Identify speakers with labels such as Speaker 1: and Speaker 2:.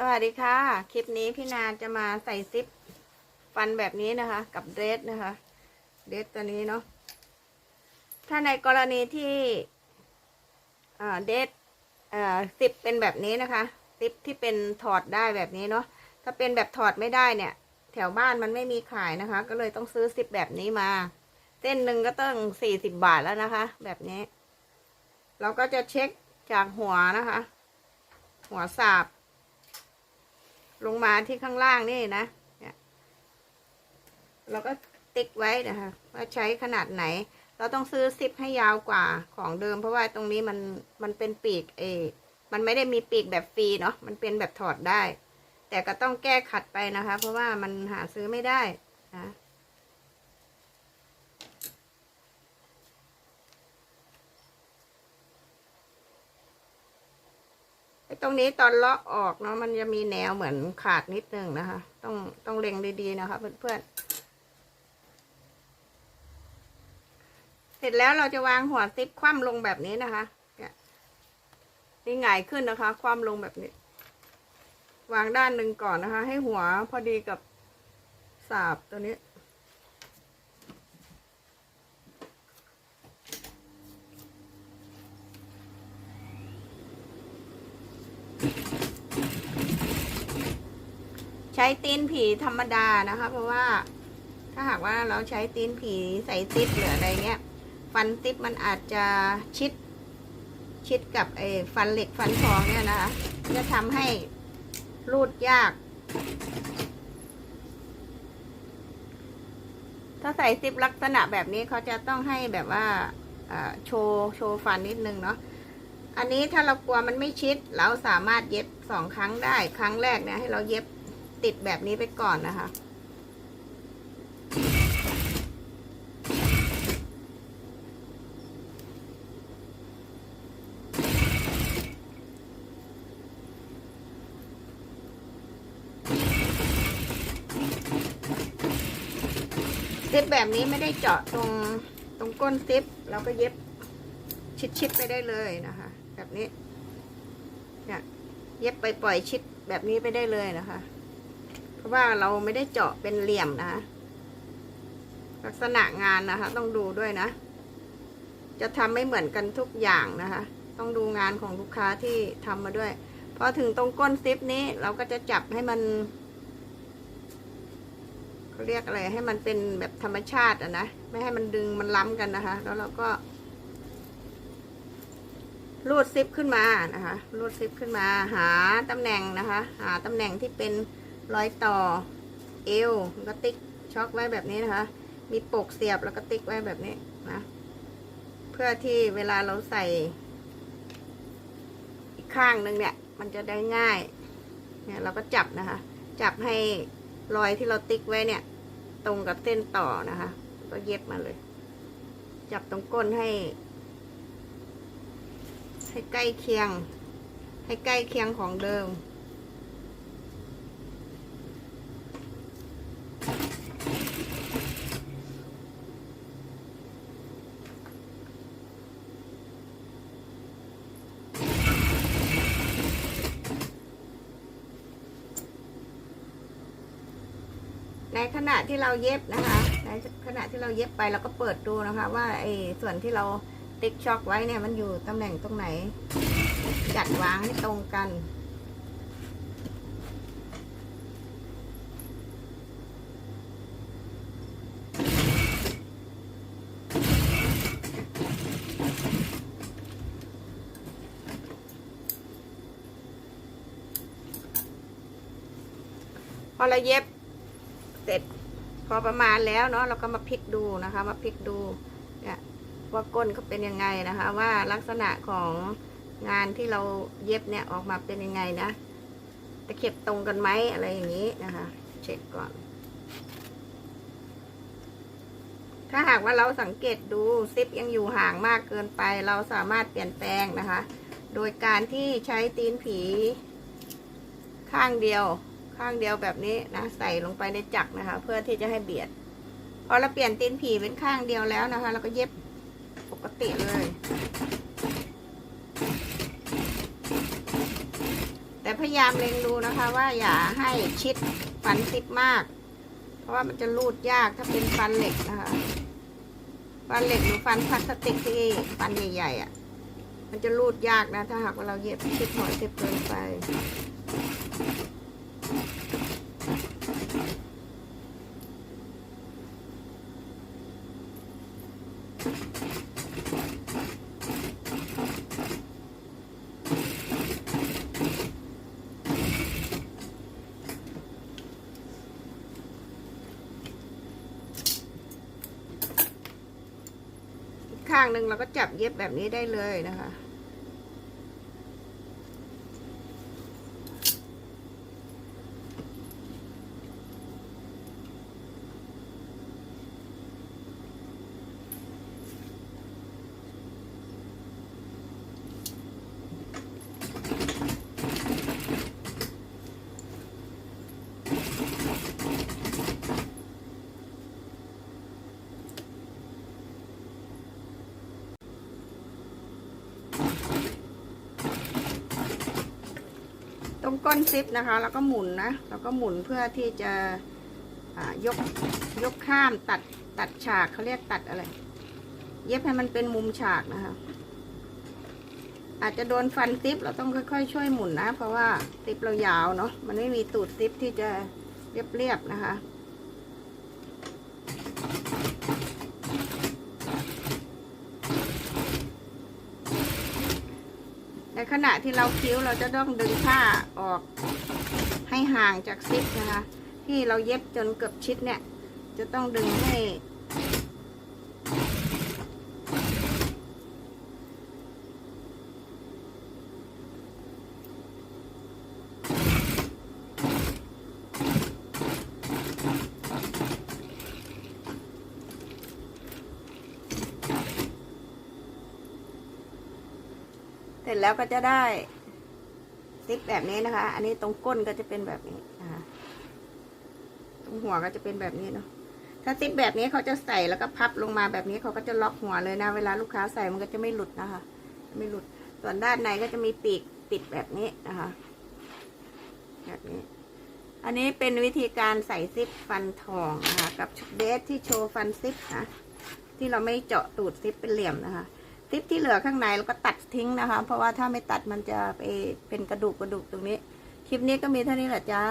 Speaker 1: สวัสดีค่ะ คลิปนี้พี่นาจะมาใส่ซิปฟันแบบนี้นะคะ กับเดรสนะคะเดรสตัวนี้เนาะถ้าในกรณีที่เดรสเอ่อซิปเป็นแบบนี้นะคะซิปที่เป็นถอดได้แบบนี้เนาะถ้าเป็นแบบถอดไม่ได้เนี่ย แถวบ้านมันไม่มีขายนะคะ ก็เลยต้องซื้อซิปแบบนี้มา เส้นหนึ่งก็ต้องสี่สิบบาทแล้วนะคะ แบบนี้ เราก็จะเช็คจากหัวนะคะ หัวสาบ ลงมาที่ข้างล่างนี่นะเนี่ยเราก็ติ๊กไว้นะคะว่าใช้ขนาดไหน เราต้องซื้อซิปให้ยาวกว่าของเดิม เพราะว่าตรงนี้มันมันเป็นปีกเอมันไม่ได้มีปีกแบบฟรีเนาะมันเป็นแบบถอดได้ แต่ก็ต้องแก้ขัดไปนะคะ เพราะว่ามันหาซื้อไม่ได้นะ ตรงนี้ตอนเลาะออกเนาะมันจะมีแนวเหมือนขาดนิดนึงนะคะ ต้องต้องเล็งดีๆนะคะ เพื่อนๆ เสร็จแล้วเราจะวางหัวซิปคว่ำลงแบบนี้นะคะนี่ยนี่หงายขึ้นนะคะ คว่ำลงแบบนี้ วางด้านหนึ่งก่อนนะคะ ให้หัวพอดีกับสาบตัวนี้ ใช้ตีนผีธรรมดานะคะ เพราะว่าถ้าหากว่าเราใช้ตีนผีใส่ซิปหรืออะไรเงี้ย ฟันซิปมันอาจจะชิด ชิดกับไอ้ฟันเหล็กฟันทองเนี่ยนะคะจะทำให้รูดยาก ถ้าใส่ซิปลักษณะแบบนี้เขาจะต้องให้แบบว่าโชว์โชว์ฟันนิดนึงเนาะ อันนี้ถ้าเรากลัวมันไม่ชิด เราสามารถเย็บสองครั้งได้ ครั้งแรกเนี่ยให้เราเย็บติดแบบนี้ไปก่อนนะคะ ซิปแบบนี้ไม่ได้เจาะตรงตรงก้นซิปเราก็เย็บชิดๆไปได้เลยนะคะ แบบนี้เนี่ยเย็บไปปล่อยชิดแบบนี้ไปได้เลยนะคะ เพราะว่าเราไม่ได้เจาะเป็นเหลี่ยมนะคะลักษณะงานนะคะ ต้องดูด้วยนะ จะทำไม่เหมือนกันทุกอย่างนะคะ ต้องดูงานของลูกค้าที่ทำมาด้วยพอถึงตรงก้นซิปนี้เราก็จะจับให้มันเขาเรียกอะไรให้มันเป็นแบบธรรมชาติอะนะ ไม่ให้มันดึงมันล้ำกันนะคะ แล้วเราก็ รูดซิปขึ้นมานะคะรูดซิปขึ้นมาหาตำแหน่งนะคะ หาตำแหน่งที่เป็นรอยต่อเอวแล้วก็ติ๊กช็อกไว้แบบนี้นะคะ มีปกเสียบแล้วก็ติ๊กไว้แบบนี้นะเพื่อที่เวลาเราใส่ อีกข้างหนึ่งเนี่ย มันจะได้ง่าย เนี่ยเราก็จับนะคะ จับให้รอยที่เราติ๊กไว้เนี่ย ตรงกับเส้นต่อนะคะ ก็เย็บมาเลย จับตรงก้นให้ ให้ใกล้เคียง ให้ใกล้เคียงของเดิม ในขณะที่เราเย็บนะคะ ในขณะที่เราเย็บไปเราก็เปิดดูนะคะ ว่าไอ้ส่วนที่เรา ติ๊กช็อกไว้เนี่ยมันอยู่ตำแหน่งตรงไหน จัดวางให้ตรงกัน พอเราเย็บเสร็จพอประมาณแล้วเนาะเราก็มาพลิกดูนะคะ มาพลิกดูเนี่ย ว่าก้นเขาเป็นยังไงนะคะ ว่าลักษณะของงานที่เราเย็บเนี่ยออกมาเป็นยังไงนะตะเข็บตรงกันไหมอะไรอย่างนี้นะคะ เช็คก่อน ถ้าหากว่าเราสังเกตดูซิปยังอยู่ห่างมากเกินไป เราสามารถเปลี่ยนแปลงนะคะ โดยการที่ใช้ตีนผี ข้างเดียว ข้างเดียวแบบนี้นะใส่ลงไปในจักรนะคะ เพื่อที่จะให้เบียดพอเราเปลี่ยนตีนผีเป็นข้างเดียวแล้วนะคะ เราก็เย็บ กติเลย แต่พยายามเล็งดูนะคะว่าอย่าให้ชิดฟันซิปมาก เพราะว่ามันจะรูดยากถ้าเป็นฟันเหล็กนะคะฟันเหล็กหรือฟันพลาสติกที่ฟันใหญ่ๆอะ่ะ มันจะรูดยากนะถ้าหากว่าเราเย็บชิดหอยเจ็บเกินไป ข้างหนึ่งเราก็จับเย็บแบบนี้ได้เลยนะคะ ก้นซิปนะคะ แล้วก็หมุนนะ แล้วก็หมุนเพื่อที่จะยกยกข้ามตัดตัดฉากเขาเรียกตัดอะไร เย็บให้มันเป็นมุมฉากนะคะ อาจจะโดนฟันซิปเราต้องค่อยๆ ช่วยหมุนนะ เพราะว่าซิปเรายาวเนาะมันไม่มีตูดซิปที่จะเรียบๆนะคะ ในขณะที่เราคิ้วเราจะต้องดึงผ้าออกให้ห่างจากซิปนะคะ ที่เราเย็บจนเกือบชิดเนี่ย จะต้องดึงให้ ร็จแล้วก็จะได้ซิปแบบนี้นะคะ อันนี้ตรงก้นก็จะเป็นแบบนี้นะคะตรงหัวก็จะเป็นแบบนี้เนาะถ้าซิปแบบนี้เขาจะใส่แล้วก็พับลงมาแบบนี้เขาก็จะล็อกหัวเลยนะ เวลาลูกค้าใส่มันก็จะไม่หลุดนะคะ ไม่หลุด ส่วนด้านในก็จะมีปีกปิดแบบนี้นะคะ แบบนี้ อันนี้เป็นวิธีการใส่ซิปฟันทองนะคะ กับเดสที่โชว์ฟันซิปนะที่เราไม่เจาะตูดซิปเป็นเหลี่ยมนะคะ ติปที่เหลือข้างในเราก็ตัดทิ้งนะคะ เพราะว่าถ้าไม่ตัดมันจะไปเป็นกระดูกกระดูกตรงนี้ คลิปนี้ก็มีเท่านี้แหละจ้า